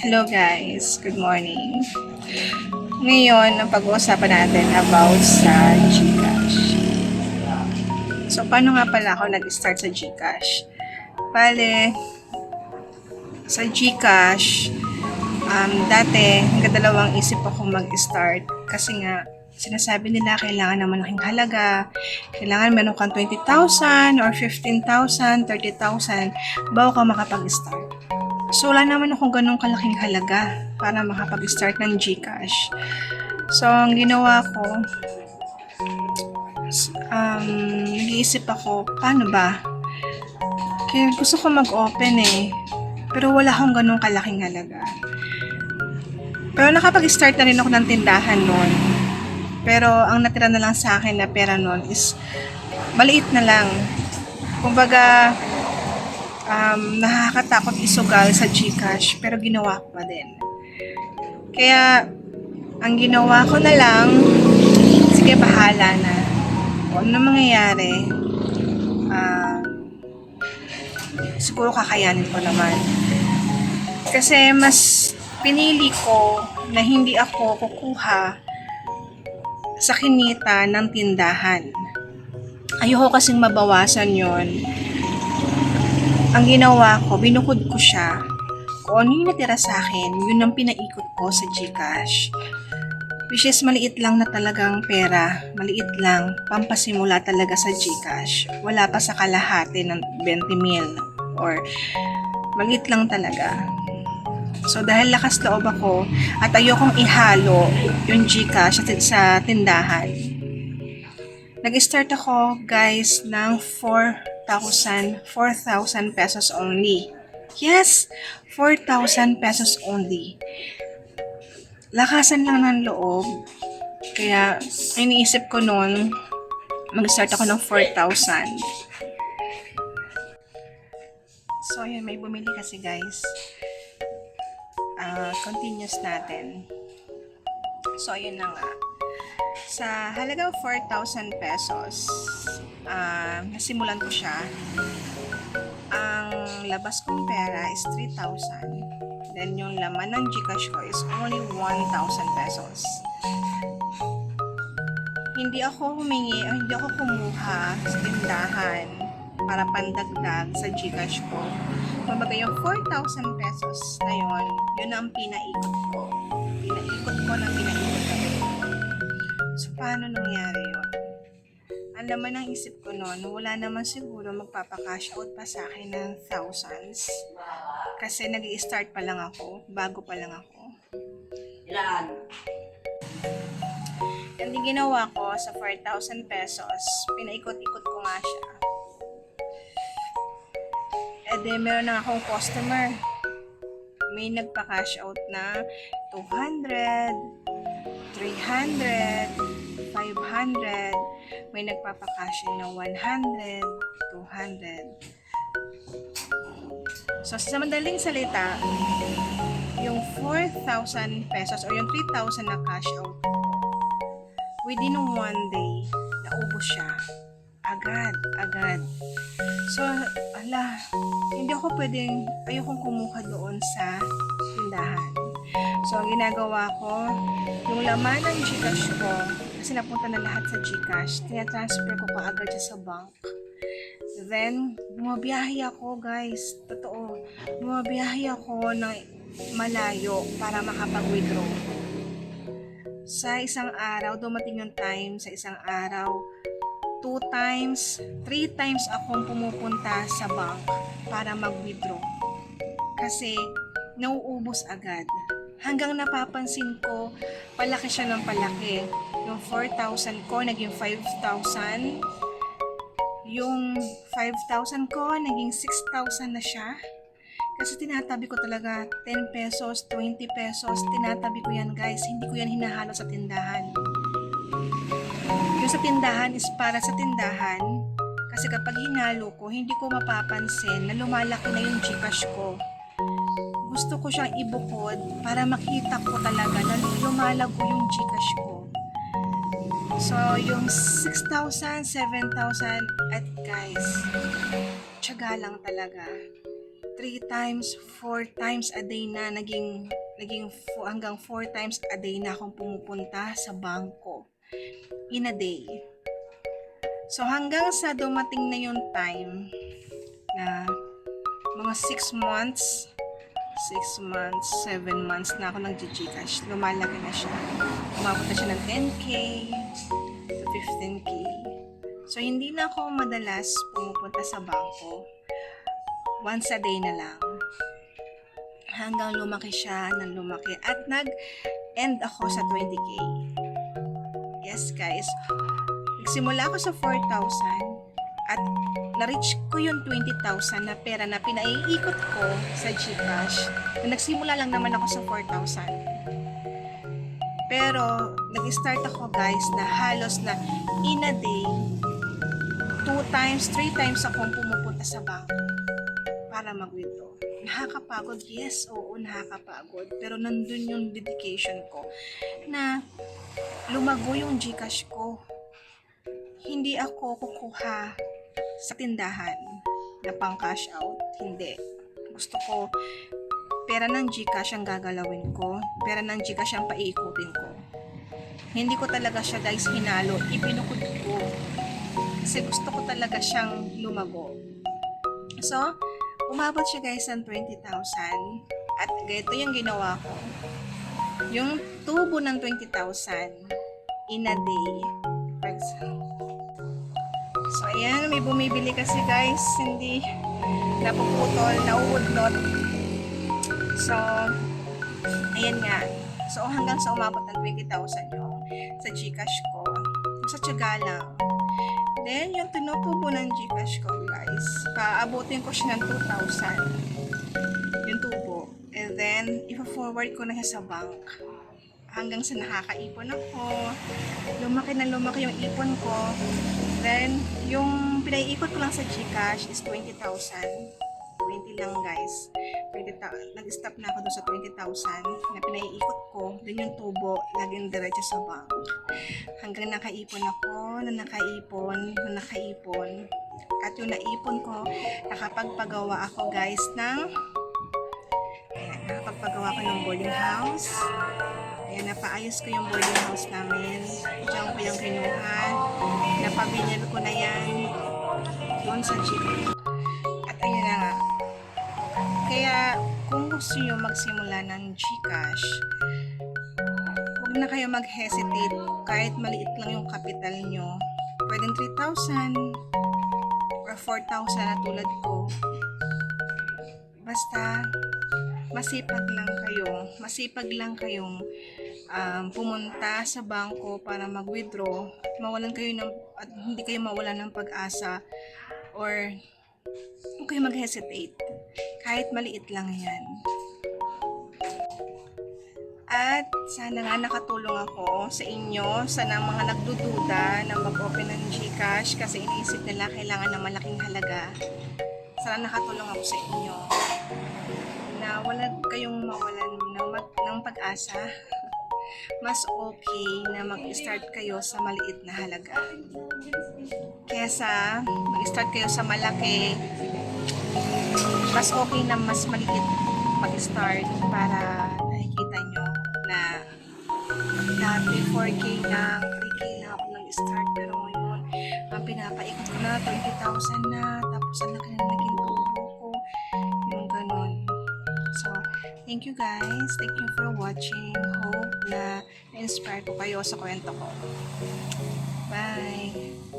Hello guys, good morning. Ngayon, ang pag-uusapan natin about sa Gcash. So, paano nga pala ako nag-start sa Gcash? Bale, sa Gcash, um, dati, dalawang isip ako mag-start kasi nga, sinasabi nila kailangan ng malaking halaga, kailangan meron kang 20,000 or 15,000, 30,000 bago ka makapag-start. So, wala naman akong ganong kalaking halaga para makapag-start ng GCash. So, ang ginawa ko, um, nag-iisip ako, paano ba? Kaya gusto ko mag-open eh. Pero wala akong ganong kalaking halaga. Pero nakapag-start na rin ako ng tindahan noon. Pero ang natira na lang sa akin na pera noon is maliit na lang. Kumbaga, um, nakakatakot isugal sa Gcash pero ginawa ko pa din. Kaya, ang ginawa ko na lang, sige, bahala na. Kung ano mangyayari, ah, siguro kakayanin ko naman. Kasi mas pinili ko na hindi ako kukuha sa kinita ng tindahan. Ayoko kasing mabawasan yon ang ginawa ko, binukod ko siya. Kung ano yung natira sa akin, yun ang pinaikot ko sa Gcash. Which is maliit lang na talagang pera. Maliit lang. Pampasimula talaga sa Gcash. Wala pa sa kalahati ng 20 mil. Or maliit lang talaga. So dahil lakas loob ako at ayokong ihalo yung Gcash sa, tindahan. Nag-start ako guys ng 4,000 4,000 pesos only. Yes, 4,000 pesos only. Lakasan lang ng loob. Kaya, iniisip ko noon, mag-start ako ng 4,000. So, ayan, may bumili kasi guys. Ah, continuous natin. So, ayun na nga. Sa halagang 4,000 pesos, ah, nasimulan ko siya. Ang labas kong pera is 3,000. Then, yung laman ng Gcash ko is only 1,000 pesos. Hindi ako humingi, hindi ako kumuha sa tindahan para pandagdag sa Gcash ko. Kumbaga yung 4,000 pesos na yun, yun ang pinaikot ko. Pinaikot ko na pinaikot paano nangyari yun? Ang laman ng isip ko noon, wala naman siguro magpapakash out pa sa akin ng thousands. Kasi nag start pa lang ako, bago pa lang ako. Ilan? Yung ginawa ko sa 4,000 pesos, pinaikot-ikot ko nga siya. E de, meron na akong customer. May nagpa-cash out na 200, 300, 500, may nagpapakash in na 100, 200. So, sa madaling salita, yung 4,000 pesos or yung 3,000 na cash out within one day, naubos siya. Agad, agad. So, ala, hindi ako pwedeng, ayokong kumuha doon sa tindahan. So, ang ginagawa ko, yung laman ng Gcash ko, kasi napunta na lahat sa Gcash, tinatransfer ko kaagad siya sa bank. Then, bumabiyahe ako, guys. Totoo. Bumabiyahe ako ng malayo para makapag-withdraw. Sa isang araw, dumating yung time sa isang araw, two times, three times akong pumupunta sa bank para mag-withdraw. Kasi, nauubos agad. Hanggang napapansin ko, palaki siya ng palaki. Yung 4,000 ko, naging 5,000. Yung 5,000 ko, naging 6,000 na siya. Kasi tinatabi ko talaga 10 pesos, 20 pesos, tinatabi ko yan guys. Hindi ko yan hinahalo sa tindahan. Yung sa tindahan is para sa tindahan. Kasi kapag hinalo ko, hindi ko mapapansin na lumalaki na yung Gcash ko. Gusto ko siyang ibukod para makita ko talaga na lumalago yung Gcash ko. So, yung 6,000, 7,000 at guys, tiyaga lang talaga. three times, four times a day na naging naging hanggang four times a day na akong pumupunta sa bangko in a day. So hanggang sa dumating na yung time na mga 6 months, 6 months, 7 months na ako nag-Gcash. Lumalaki na siya. Umabot na siya ng 10k to 15k. So hindi na ako madalas pumupunta sa bangko. Once a day na lang. Hanggang lumaki siya ng lumaki. At nag-end ako sa 20k. Yes guys. Nagsimula ako sa 4,000 at na-reach ko yung 20,000 na pera na pinaiikot ko sa Gcash. Na nagsimula lang naman ako sa 4,000. Pero, nag-start ako guys na halos na in a day, two times, three times akong pumupunta sa bangko para mag-withdraw. Nakakapagod, yes, oo, nakakapagod. Pero nandun yung dedication ko na lumago yung Gcash ko. Hindi ako kukuha sa tindahan na pang cash out. Hindi. Gusto ko pera ng Gcash ang gagalawin ko. Pera ng Gcash ang paiikutin ko. Hindi ko talaga siya guys hinalo. Ibinukod ko. Kasi gusto ko talaga siyang lumago. So, umabot siya guys ng 20,000. At ganito yung ginawa ko. Yung tubo ng 20,000 in a day. For example. So, ayan. May bumibili kasi guys. Hindi napuputol, nauudlot. So, ayan nga. So, hanggang sa umabot ng 20,000 yung sa Gcash ko. Sa tiyaga lang. Then, yung tinutubo ng Gcash ko, guys, paabutin ko siya ng 2,000. Yung tubo. And then, ipa-forward ko na siya sa bank. Hanggang sa nakakaipon ako. Lumaki na lumaki yung ipon ko. Then, yung pinaiikot ko lang sa Gcash is 20,000. 20 lang guys. 20, nag-stop na ako doon sa 20,000 na pinaiikot ko. Then yung tubo, laging diretso sa bank. Hanggang nakaipon ako, na nakaipon, na nakaipon. At yung naipon ko, nakapagpagawa ako guys ng Ayan, nakapagpagawa ko ng boarding house. Ayan, napaayos ko yung boarding house namin. Diyan ko yung kinuha. Napabinil ko na yan doon sa jeep. Gusto nyo magsimula ng Gcash, huwag na kayo mag-hesitate kahit maliit lang yung capital nyo. Pwedeng 3,000 or 4,000 na tulad ko. Basta, masipag lang kayo, masipag lang kayong um, pumunta sa bangko para mag-withdraw, mawalan kayo ng, at hindi kayo mawalan ng pag-asa or huwag kayo mag-hesitate. Kahit maliit lang yan. At sana nga nakatulong ako sa inyo, sa na mga nagdududa na mag-open ng Gcash kasi iniisip nila kailangan ng malaking halaga. Sana nakatulong ako sa inyo na wala kayong mawalan ng, mag- ng pag-asa. Mas okay na mag-start kayo sa maliit na halaga. Kesa mag-start kayo sa malaki, mas okay na mas maliit mag-start para nakikita nyo na dati 4K lang, 3K lang ako nag-start. Pero ngayon ang pinapaikot ko na 20,000 na tapos ang laki na naging tubo ko. Yung ganon so thank you guys. Thank you for watching na inspire ko kayo sa kwento ko. Bye!